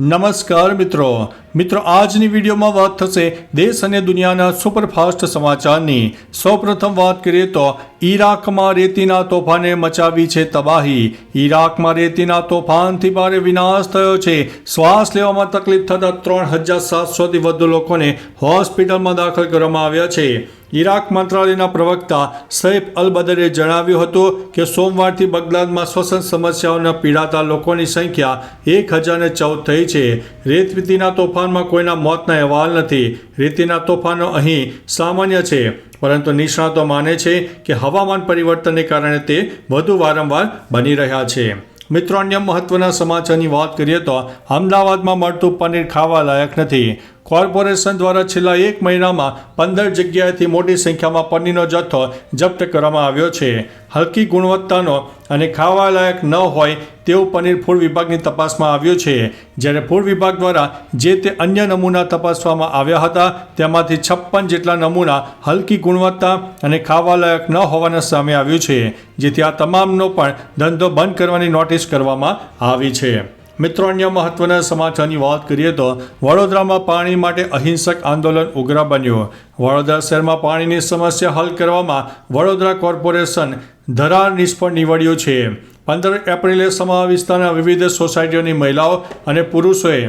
નમસ્કાર મિત્રો. મિત્રો, આજની વિડીયોમાં વાત થશે દેશ અને દુનિયાના સુપરફાસ્ટ સમાચારની. સૌપ્રથમ વાત કરીએ તો ઈરાકમાં રેતીના તોફાને મચાવી છે તબાહી. ઈરાકમાં રેતીના તોફાનથી ભારે વિનાશ થયો છે. શ્વાસ લેવામાં તકલીફ થતાં ત્રણ હજાર સાતસોથી વધુ લોકોને હોસ્પિટલમાં દાખલ કરવામાં આવ્યા છે. ઈરાક મંત્રાલયના પ્રવક્તા સૈફ અલ બદરે જણાવ્યું હતું કે સોમવારથી બગદાદમાં શ્વસન સમસ્યાઓના પીડાતા લોકોની સંખ્યા એક હજારને ચૌદ થઈ છે. રેતવીતીના તોફાનમાં કોઈના મોતના અહેવાલ નથી. રીતિના તોફાનો અહીં સામાન્ય છે. પરંતુ નિષ્ણાતો માને છે કે હવામાન પરિવર્તનને કારણે તે વધુ વારંવાર બની રહ્યા છે. મિત્રો, અન્ય મહત્વના સમાચારની વાત કરીએ તો અમદાવાદમાં મળતું પનીર ખાવા લાયક નથી. કોર્પોરેશન દ્વારા છેલ્લા એક મહિનામાં પંદર જગ્યાએથી મોટી સંખ્યામાં પનીરનો જથ્થો જપ્ત કરવામાં આવ્યો છે. હલકી ગુણવત્તાનો અને ખાવાલાયક ન હોય તેવું પનીર ફૂડ વિભાગની તપાસમાં આવ્યું છે. જ્યારે ફૂડ વિભાગ દ્વારા જે તે અન્ય નમૂના તપાસવામાં આવ્યા હતા, તેમાંથી છપ્પન જેટલા નમૂના હલકી ગુણવત્તા અને ખાવાલાયક ન હોવાના સામે આવ્યું છે, જેથી આ તમામનો પણ ધંધો બંધ કરવાની નોટિસ કરવામાં આવી છે. મિત્રો, અન્ય મહત્વના સમાચારની વાત કરીએ તો વડોદરામાં પાણી માટે અહિંસક આંદોલન ઉગ્ર બન્યું. વડોદરા શહેરમાં પાણીની સમસ્યા હલ કરવામાં વડોદરા કોર્પોરેશન ધરાર નિષ્ફળ નીવડ્યું છે. પંદર એપ્રિલે સમા વિસ્તારના વિવિધ સોસાયટીઓની મહિલાઓ અને પુરુષોએ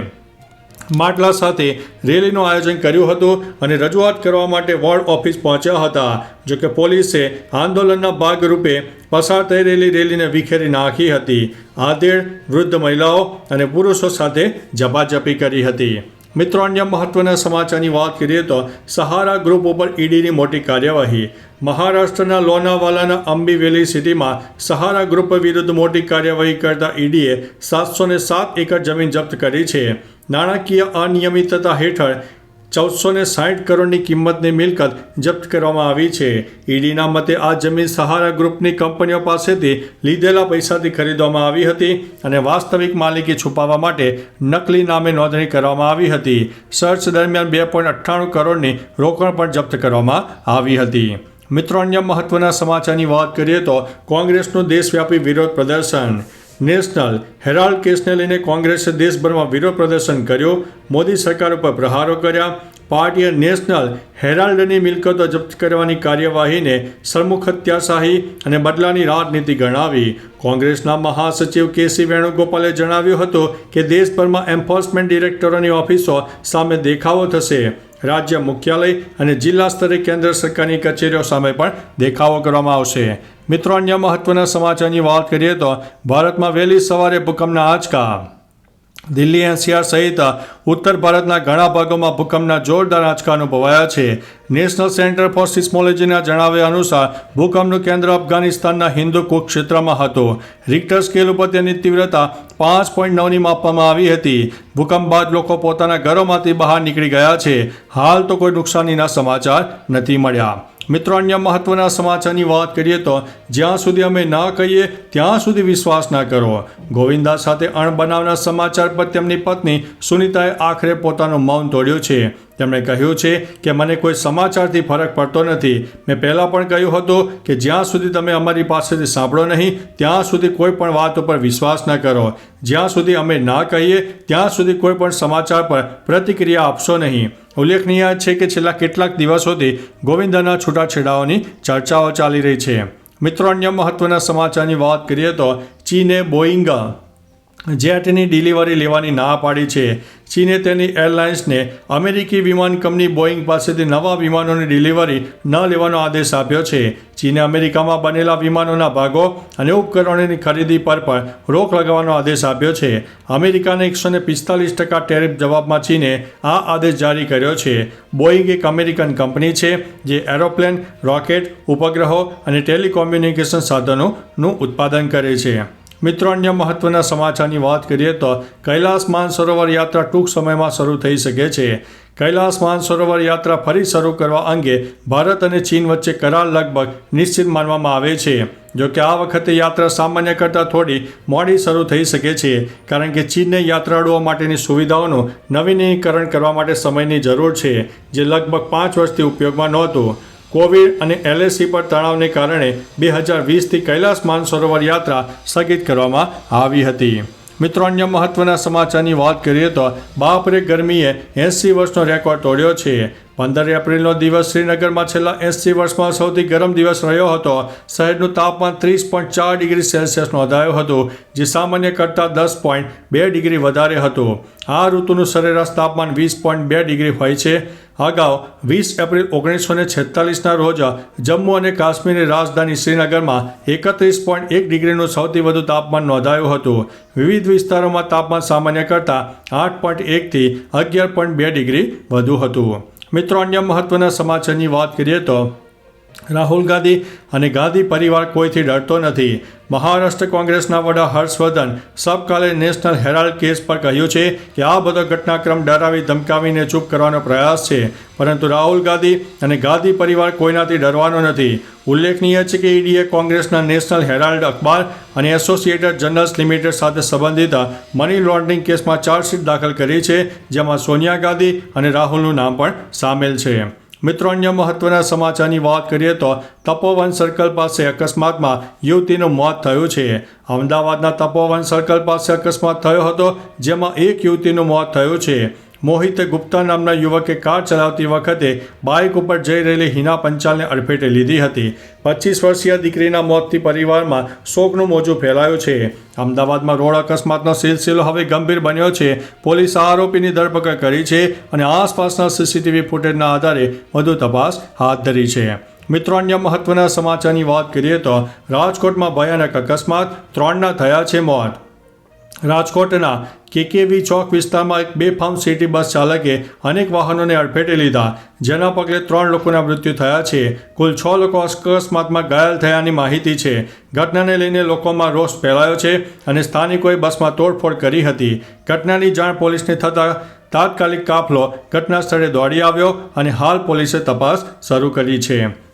માટલા સાથે રેલીનું આયોજન કર્યું હતું અને રજૂઆત કરવા માટે વોર્ડ ઓફિસ પહોંચ્યા હતા. જોકે પોલીસે આંદોલનના ભાગરૂપે પસાર થઈ રહેલી રેલીને વિખેરી નાખી હતી. આધેડ વૃદ્ધ મહિલાઓ અને પુરુષો સાથે ઝપાઝપી કરી હતી. મિત્રો, અન્ય મહત્વના સમાચારની વાત કરીએ તો સહારા ગ્રુપ ઉપર ઈડીની મોટી કાર્યવાહી. મહારાષ્ટ્રના લોનાવાલાના અંબીવેલી સિટીમાં સહારા ગ્રુપ વિરુદ્ધ મોટી કાર્યવાહી કરતા ઈડીએ સાતસો ને સાત એકર જમીન જપ્ત કરી છે. નાણાકીય અનિયમિતતા હેઠળ ચૌદસો ને સાઠ કરોડની કિંમતની મિલકત જપ્ત કરવામાં આવી છે. ઈડીના મતે આ જમીન સહારા ગ્રુપની કંપનીઓ પાસેથી લીધેલા પૈસાથી ખરીદવામાં આવી હતી અને વાસ્તવિક માલિકી છુપાવવા માટે નકલી નામે નોંધણી કરવામાં આવી હતી. સર્ચ દરમિયાન બે પોઈન્ટ અઠ્ઠાણું કરોડની રોકડ પણ જપ્ત કરવામાં આવી હતી. મિત્રો, અન્ય મહત્વના સમાચારની વાત કરીએ તો કોંગ્રેસનું દેશવ્યાપી વિરોધ પ્રદર્શન. નેશનલ હેરાલ્ડ કેસને લઈને કોંગ્રેસે દેશભરમાં વિરોધ પ્રદર્શન કર્યું. મોદી સરકાર ઉપર પ્રહારો કર્યા. પાર્ટીએ નેશનલ હેરાલ્ડની મિલકતો જપ્ત કરવાની કાર્યવાહીને સરમુખત્યાશાહી અને બદલાની રાજનીતિ ગણાવી. કોંગ્રેસના મહાસચિવ કેસી વેણુગોપાલે જણાવ્યું હતું કે દેશભરમાં એન્ફોર્સમેન્ટ ડિરેક્ટરોની ઓફિસો સામે દેખાવો થશે. રાજ્ય મુખ્યાલય અને જિલ્લા સ્તરે કેન્દ્ર સરકારની કચેરીઓ સામે પણ દેખાવો કરવામાં આવશે. મિત્રો, અન્ય મહત્વના સમાચારની વાત કરીએ તો ભારતમાં વહેલી સવારે ભૂકંપના આંચકા. દિલ્હી એનસીઆર સહિત ઉત્તર ભારતના ઘણા ભાગોમાં ભૂકંપના જોરદાર આંચકા અનુભવાયા છે. નેશનલ સેન્ટર ફોર સિસ્મોલોજીના જણાવ્યા અનુસાર, ભૂકંપનું કેન્દ્ર અફઘાનિસ્તાનના હિન્દુ ક્ષેત્રમાં હતું. રિક્ટર સ્કેલ ઉપર તેની તીવ્રતા પાંચ પોઈન્ટ નવની માપવામાં આવી હતી. ભૂકંપ બાદ લોકો પોતાના ઘરોમાંથી બહાર નીકળી ગયા છે. હાલ તો કોઈ નુકસાનીના સમાચાર નથી મળ્યા. મિત્રો, અન્ય મહત્વના સમાચારની વાત કરીએ તો જ્યાં સુધી અમે ના કહીએ, ત્યાં સુધી વિશ્વાસ ના કરો ગોવિંદા સાથે અણબનાવના સમાચાર પર તેમની પત્ની સુનિતાએ આખરે પોતાનું મૌન તોડ્યું છે. તેમણે કહ્યું છે કે, મને કોઈ સમાચારથી ફરક પડતો નથી. મેં પહેલાં પણ કહ્યું હતું કે, જ્યાં સુધી તમે અમારી પાસેથી સાંભળો નહીં, ત્યાં સુધી કોઈ પણ વાત ઉપર વિશ્વાસ ન કરો. જ્યાં સુધી અમે ના કહીએ, ત્યાં સુધી કોઈ પણ સમાચાર પર પ્રતિક્રિયા આપશો નહીં. ઉલ્લેખનીય છે કે છેલ્લા કેટલાક દિવસોથી ગોવિંદાના છૂટાછેડાઓની ચર્ચાઓ ચાલી રહી છે. મિત્રો, અન્ય મહત્વના સમાચારની વાત કરીએ તો ચીને બોઈંગ જેટની ડિલિવરી લેવાની ના પાડી છે. ચીને તેની એરલાઇન્સને અમેરિકી વિમાન કંપની બોઈંગ પાસેથી નવા વિમાનોની ડિલિવરી ન લેવાનો આદેશ આપ્યો છે. ચીને અમેરિકામાં બનેલા વિમાનોના ભાગો અને ઉપકરણોની ખરીદી પર પણ રોક લગાવવાનો આદેશ આપ્યો છે. અમેરિકાને એકસો ને પિસ્તાલીસ ટકા ટેરિફ જવાબમાં ચીને આ આદેશ જારી કર્યો છે. બોઈંગ એક અમેરિકન કંપની છે, જે એરોપ્લેન, રોકેટ, ઉપગ્રહો અને ટેલિકોમ્યુનિકેશન સાધનોનું ઉત્પાદન કરે છે. મિત્રો, અન્ય મહત્વના સમાચારની વાત કરીએ તો કૈલાસ માનસરોવર યાત્રા ટૂંક સમયમાં શરૂ થઈ શકે છે. કૈલાસ માનસરોવર યાત્રા ફરી શરૂ કરવા અંગે ભારત અને ચીન વચ્ચે કરાર લગભગ નિશ્ચિત માનવામાં આવે છે. જો કે આ વખતે યાત્રા સામાન્ય કરતાં થોડી મોડી શરૂ થઈ શકે છે, કારણ કે ચીનને યાત્રાળુઓ માટેની સુવિધાઓનું નવીનીકરણ કરવા માટે સમયની જરૂર છે, જે લગભગ પાંચ વર્ષથી ઉપયોગમાં નહોતું. કોવિડ અને એલએસી પર તણાવને કારણે બે હજાર વીસથી કૈલાસ માનસરોવર યાત્રા સ્થગિત કરવામાં આવી હતી. મિત્રો, અન્ય મહત્વના સમાચારની વાત કરીએ તો બાપરે ગરમીએ એંસી વર્ષનો રેકોર્ડ તોડ્યો છે. પંદર એપ્રિલનો દિવસ શ્રીનગરમાં છેલ્લા એંસી વર્ષમાં સૌથી ગરમ દિવસ રહ્યો હતો. શહેરનું તાપમાન ત્રીસ પોઈન્ટ ચાર ડિગ્રી સેલ્સિયસ નોંધાયું હતું, જે સામાન્ય કરતાં દસ પોઈન્ટ બે ડિગ્રી વધારે હતું. આ ઋતુનું સરેરાશ તાપમાન વીસ પોઈન્ટ બે ડિગ્રી હોય છે. અગાઉ વીસ એપ્રિલ ઓગણીસો ને છેતાલીસના રોજ જમ્મુ અને કાશ્મીરની રાજધાની શ્રીનગરમાં એકત્રીસ પોઈન્ટ એક ડિગ્રીનું સૌથી વધુ તાપમાન નોંધાયું હતું. વિવિધ વિસ્તારોમાં તાપમાન સામાન્ય કરતાં આઠ પોઈન્ટ એકથી અગિયાર પોઈન્ટ બે ડિગ્રી વધુ હતું. મિત્રો, અન્ય મહત્વના સમાચારની વાત કરીએ તો રાહુલ ગાંધી અને ગાંધી પરિવાર કોઈથી ડરતો નથી. મહારાષ્ટ્ર કોંગ્રેસના વડા Harshvardhan Sapkal national herald case પર કહ્યું છે કે આ બધો ઘટનાક્રમ ડરાવી ધમકાવીને ચૂપ કરવાનો પ્રયાસ છે. પરંતુ રાહુલ ગાંધી અને ગાંધી પરિવાર કોઈનાથી ડરવાનો નથી. ઉલ્લેખનીય છે કે ઈડીએ કોંગ્રેસના નેશનલ હેરાલ્ડ અખબાર અને એસોસિએટેડ જર્નલ્સ લિમિટેડ સાથે સંબંધિત મની લોન્ડરિંગ કેસમાં ચાર્જશીટ દાખલ કરી છે, જેમાં સોનિયા ગાંધી અને રાહુલનું નામ પણ સામેલ છે. મિત્રો, અન્ય મહત્વના સમાચારની વાત કરીએ તો તપોવન સર્કલ પાસે અકસ્માતમાં યુવતીનું મોત થયું છે. અમદાવાદના તપોવન સર્કલ પાસે અકસ્માત થયો હતો, જેમાં એક યુવતીનું મોત થયું છે. મોહિત ગુપ્તા નામના યુવકે કાર ચલાવતી વખતે બાઇક ઉપર જઈ રહેલી હિના પંચાલને અડફેટે લીધી હતી. પચીસ વર્ષીય દીકરીના મોતથી પરિવારમાં શોકનું મોજું ફેલાયું છે. અમદાવાદમાં રોડ અકસ્માતનો સિલસિલો હવે ગંભીર બન્યો છે. પોલીસે આરોપીની ધરપકડ કરી છે અને આસપાસના સીસીટીવી ફૂટેજના આધારે વધુ તપાસ હાથ ધરી છે. મિત્રો, અન્ય મહત્વના સમાચારની વાત કરીએ તો રાજકોટમાં ભયાનક અકસ્માત, ત્રણના થયા છે મોત. રાજકોટના કેકેવી ચોક વિસ્તારમાં એક બેફામ સિટી બસ ચાલકે અનેક વાહનોને અડફેટે લીધા, જેના પગલે ત્રણ લોકોના મૃત્યુ થયા છે. કુલ છ લોકો અકસ્માતમાં ઘાયલ થયાની માહિતી છે. ઘટનાને લઈને લોકોમાં રોષ ફેલાયો છે અને સ્થાનિકોએ બસમાં તોડફોડ કરી હતી. ઘટનાની જાણ પોલીસને થતાં તાત્કાલિક કાફલો ઘટના સ્થળે દોડી આવ્યો અને હાલ પોલીસે તપાસ શરૂ કરી છે.